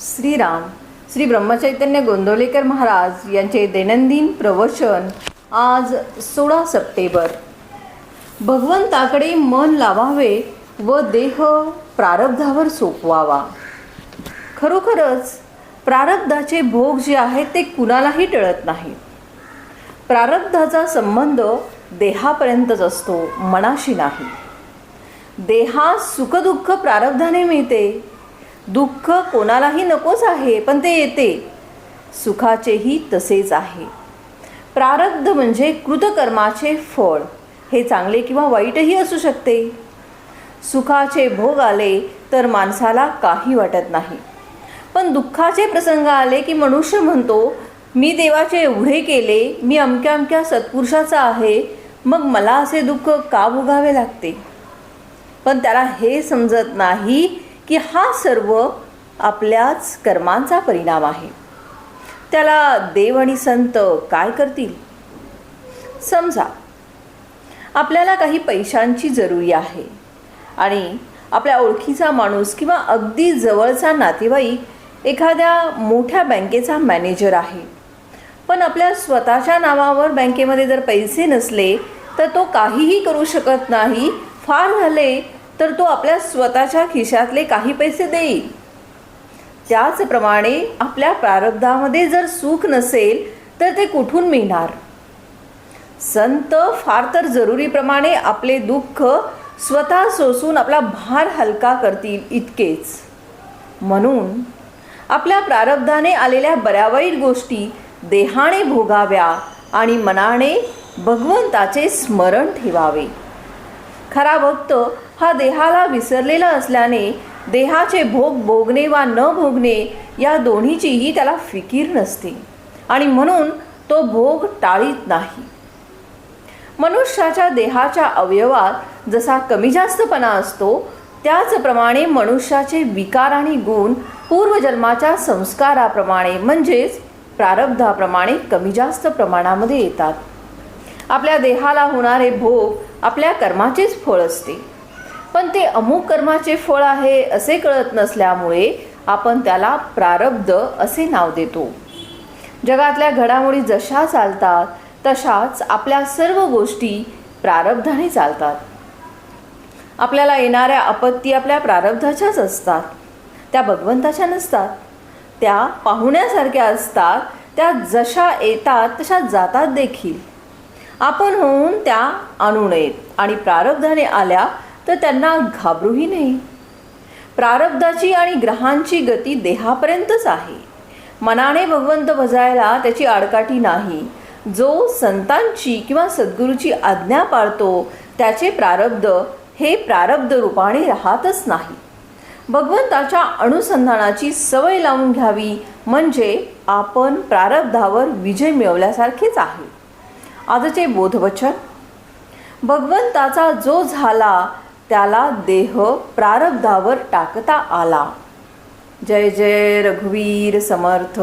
श्रीराम श्री ब्रह्मचैतन्य गोंदवलेकर महाराज यांचे दैनंदिन प्रवचन आज सोळा सप्टेंबर. भगवंताकडे मन लावावे व देह प्रारब्धावर सोपवावा. खरोखरच प्रारब्धाचे भोग जे आहेत ते कुणालाही टळत नाही. प्रारब्धाचा संबंध देहापर्यंतच असतो मनाशी नाही. देहा सुखदुःख प्रारब्धाने मिळते दुःख कोणालाही नकोच आहे पण ते येते. सुखाचेही तसेच आहे. प्रारब्ध म्हणजे कृतकर्माचे फळ. हे चांगले किंवा वाईटही असू शकते. सुखाचे भोग आले तर माणसाला काही वाटत नाही. पण दुःखाचे प्रसंग आले की मनुष्य म्हणतो मी देवाचे एवढे केले मी अमक्या अमक्या सत्पुरुषाचा आहे मग मला असे दुःख का भोगावे लागते? पण त्याला हे समजत नाही की हा सर्व आपल्याच कर्मांचा परिणाम आहे. त्याला देव आणि संत काय करतील? समजा आपल्याला काही पैशांची जरुरी आहे आणि आपल्या ओळखीचा माणूस किंवा अगदी जवळचा नातेवाईक एखाद्या मोठ्या बँकेचा मॅनेजर आहे. पण आपल्या स्वतःच्या नावावर बँकेमध्ये जर पैसे नसले तर तो काहीही करू शकत नाही. फार झाले तर तो आपल्या स्वतःच्या खिशातले काही पैसे देईल. त्याचप्रमाणे आपल्या प्रारब्धामध्ये जर सुख नसेल तर ते कुठून मिळणार? संत फार तर जरुरीप्रमाणे आपले दुःख स्वतः सोसून आपला भार हलका करतील इतकेच. म्हणून आपल्या प्रारब्धाने आलेल्या बऱ्या वाईट गोष्टी देहाने भोगाव्या आणि मनाने भगवंताचे स्मरण ठेवावे. खरा भक्त हा देहाला विसरलेला असल्याने देहाचे भोग भोगणे वा न भोगणे या दोन्हीचीही त्याला फिकीर नसते. आणि म्हणून तो भोग टाळीत नाही. मनुष्याच्या देहाच्या अवयवात जसा कमी जास्तपणा असतो त्याचप्रमाणे मनुष्याचे विकार आणि गुण पूर्वजन्माच्या संस्काराप्रमाणे म्हणजेच प्रारब्धाप्रमाणे कमी जास्त प्रमाणामध्ये येतात. आपल्या देहाला होणारे भोग आपल्या कर्माचेच फळ असते. पण ते अमुक कर्माचे फळ आहे असे कळत नसल्यामुळे आपण त्याला प्रारब्ध असे नाव देतो. जगातल्या घडामोडी जशा चालतात तशाच आपल्या सर्व गोष्टी प्रारब्धाने चालतात. आपल्याला येणाऱ्या आपत्ती आपल्या प्रारब्धाच्याच असतात. त्या भगवंताच्या नसतात. त्या पाहुण्यासारख्या असतात. त्या जशा येतात तशा जातात देखील. आपण होऊन त्या आणू नयेत. आणि प्रारब्धाने आल्या तर त्यांना घाबरूही नाही. प्रारब्धाची आणि ग्रहांची गती देहापर्यंतच आहे. मनाने भगवंत भजायला त्याची आडकाठी नाही. जो संतांची किंवा सद्गुरूची आज्ञा पाळतो त्याचे प्रारब्ध हे प्रारब्ध रूपाने राहतच नाही. भगवंताच्या अनुसंधानाची सवय लावून घ्यावी म्हणजे आपण प्रारब्धावर विजय मिळवल्यासारखेच आहे. आजचे बोधवचन. भगवंताचा जो झाला त्याला देह प्रारब्धावर टाकता आला. जय जय रघुवीर समर्थ.